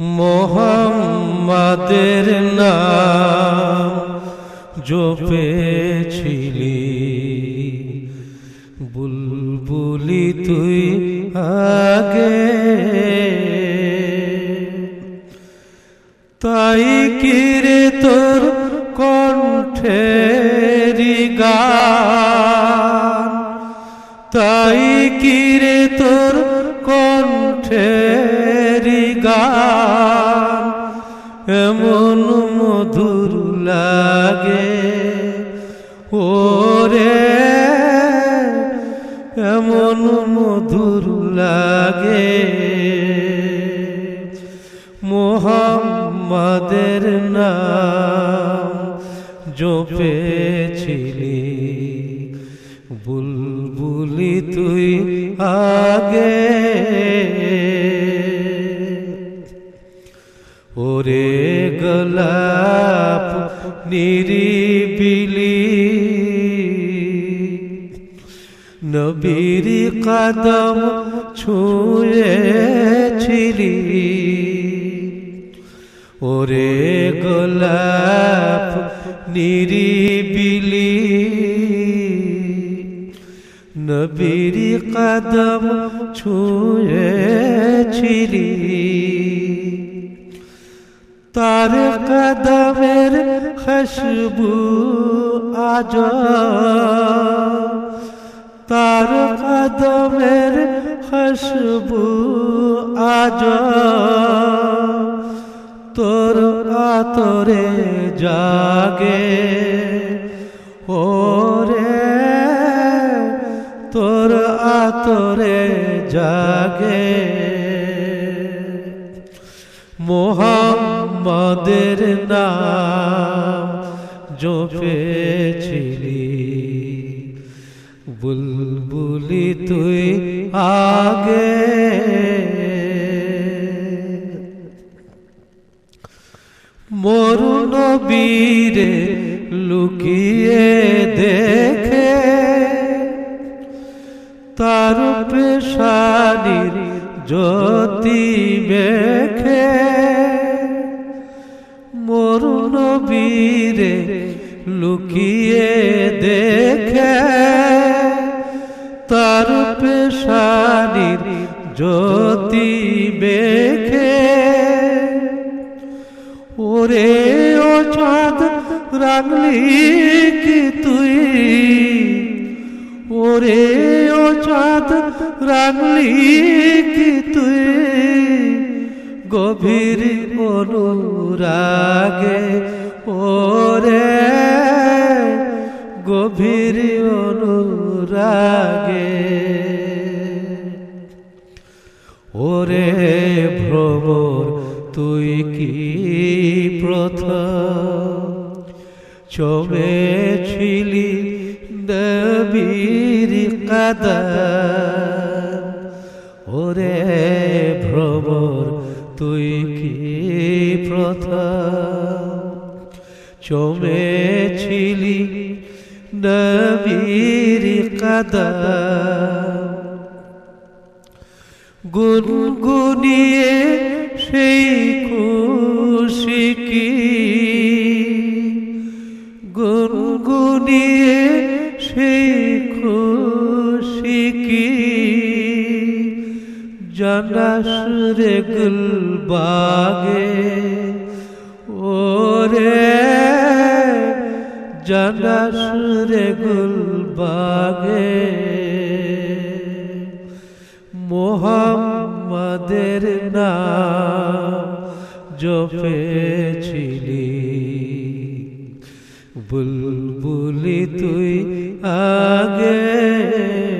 মোহাম্মদের নাম জপেছিলি। বুলবুলি তুই আগে। তাই কিরে তোর কণ্ঠেরি গান? তাই কিরে তোর কণ্ঠেরি গান? মধুর লাগে। ওরে এমন মধুর লাগে। মোহাম্মদের নাম জপেছিলি বুলবুলি তুই আগে। ওরে গোলাপ নিরিবিলি নবীর কদম ছুঁয়েছিলি। ওরে গোলাপ নিরিবিলি নবীর কদম ছুঁয়েছিলি। তার কদমের খুশবু আজ তার কদমের খুশবু আজ তোর আতরে জাগে। ওরে, তোর আতরে জাগে। মোহাম্মদের নাম জপেছিলি। বুলবুলি তুই আগে। মরুন বীরে লুকিয়ে দেখে তার পেশানির জ্যোতি মেখে লুকিয়ে দেখে তার পেশানির জ্যোতি মেখে ওরে ও চাঁদ রাগলি কি তুই? ওরে ও চাঁদ রাগলি কি তুই? গভীর অনুরাগে ওরে গভীর অনুরাগে। ওরে ভ্রমর, তুই কি প্রথম? চমেছিলি নবীর কাদার ওরে ভ্রমর, তুই কি প্রথম? চমেছিলি নবীর কাদার গুনগুনিয়ে সেই খুশি কি? গুনগুনিয়ে সেই খুশি কি? জানাস গুলবাগে ওরে জানাস রে গুলবাগে। মোহাম্মদের নাম জপেছিলি। বুলবুলি তুই আগে।